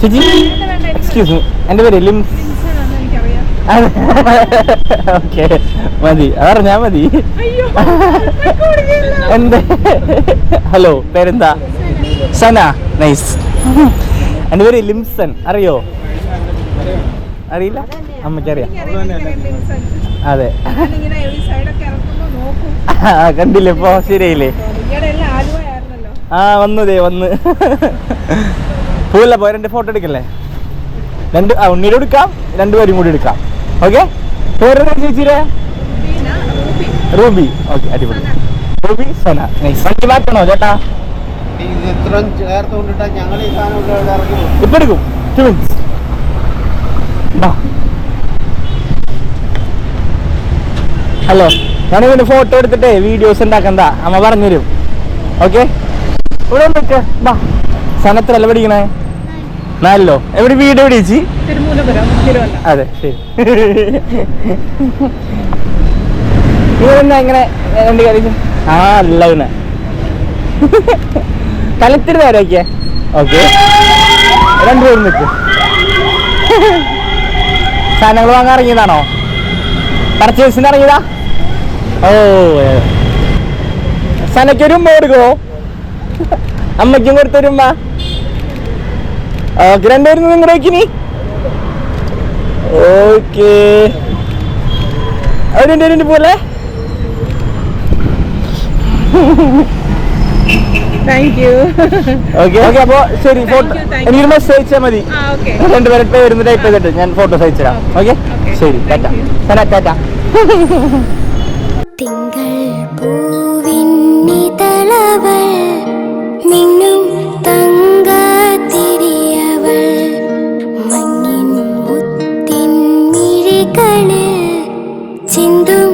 ചേച്ചി? Excuse me എന്റെ പേര് ലിംസ് ഓക്കെ. മതി. അതറിഞ്ഞാ മതി. എന്ത്? ഹലോ പേരെന്താ? സന. നൈസ്. എന്റെ പേര് ലിംസൺ. അറിയോ? അറിയില്ല? അമ്മയ്ക്കറിയാം. അതെ. ആ, കണ്ടില്ലേ? ഇപ്പൊ ശരിയായില്ലേ? ആ വന്നതേ വന്ന്. പൂവല്ല പോയി രണ്ട് ഫോട്ടോ എടുക്കല്ലേ? രണ്ട് ഉണ്ണിയുടെ എടുക്കാം രണ്ടുപേരും കൂടി എടുക്കാം. ഓക്കെ പേരെന്താ ചേച്ചിയുടെ റൂബി. ഓക്കെ അടിപൊളി. റൂബി സോന. നൈസ് വണ്ടി മാറ്റണോ ചേട്ടാ? ഇപ്പൊ എടുക്കും. ടു മിനിറ്റ്സ് ഹലോ ഞാനിങ്ങനെ ഫോട്ടോ എടുത്തിട്ടേ വീഡിയോസ് ഉണ്ടാക്കണ്ട? അമ്മ പറഞ്ഞുതരും. ഓക്കെ ഇവിടെ നിൽക്ക് ബാ സനത്തിലല്ല പഠിക്കണേ? നാലിലോ? എവിടെ വീട് എവിടെ ചേച്ചി? അതെ ശരി. ഇവരെന്താ ഇങ്ങനെ രണ്ട് കളിക്കും ആ അല്ല പിന്നെ കലത്തിരി നേരമൊക്കെ ഓക്കെ. രണ്ടുപേരും നിൽക്കും സാധനങ്ങൾ വാങ്ങാൻ ഇറങ്ങിയതാണോ? പർച്ചേസിന് ഇറങ്ങിയതാ? ഓ സനയ്ക്കൊരു ഉമ്മ കൊടുക്കോ അമ്മയ്ക്കും കൊടുത്തൊരു രണ്ടുപേരും നിങ്ങളുടെ ഇനി. ഓക്കെ. അവരുണ്ട് അവരുണ്ട് പോലെ അപ്പോ ശരി ഫോട്ടോ you. മെസ്സേജ് അയച്ചാൽ മതി. രണ്ടുപേരുടെ പേരുന്ന് ടൈപ്പ് ചെയ്തിട്ട് ഞാൻ ഫോട്ടോസ് അയച്ചുതരാം ഓക്കെ. ശരി ടാറ്റ. ടാറ്റ. ಬಿಂದು